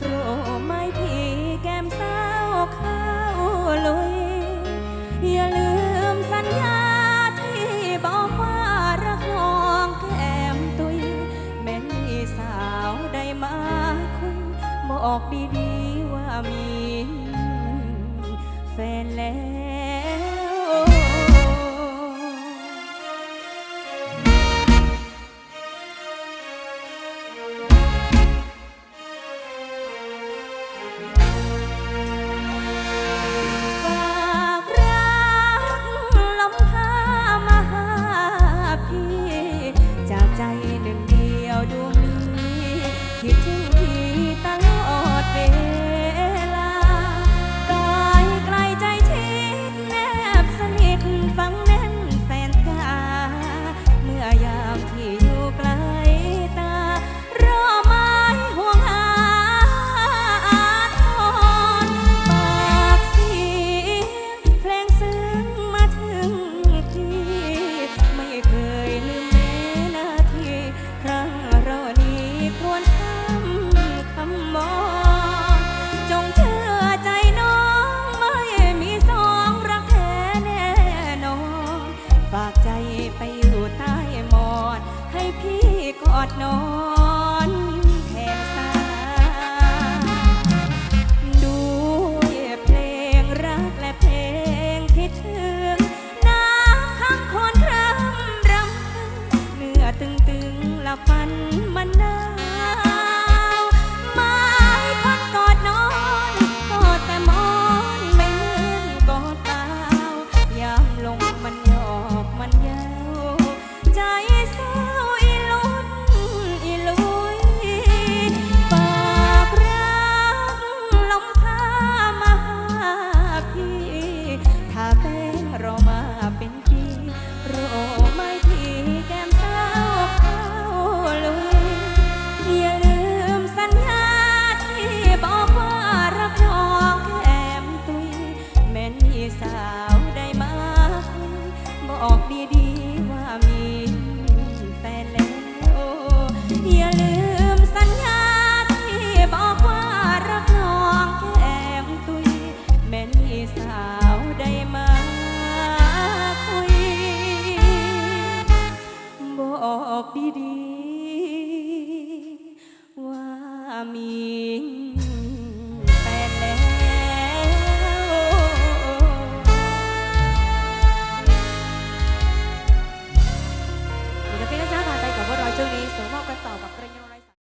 โปรไม่พี่แก้มเาเข้าลุย อย่าลืมสัญญาที่บอกว่ารักน้องแก้มตุย แม่มีสาวได้มาคุย บอกดีๆว่ามีแฟนแล้ว อดนอ อกดีๆ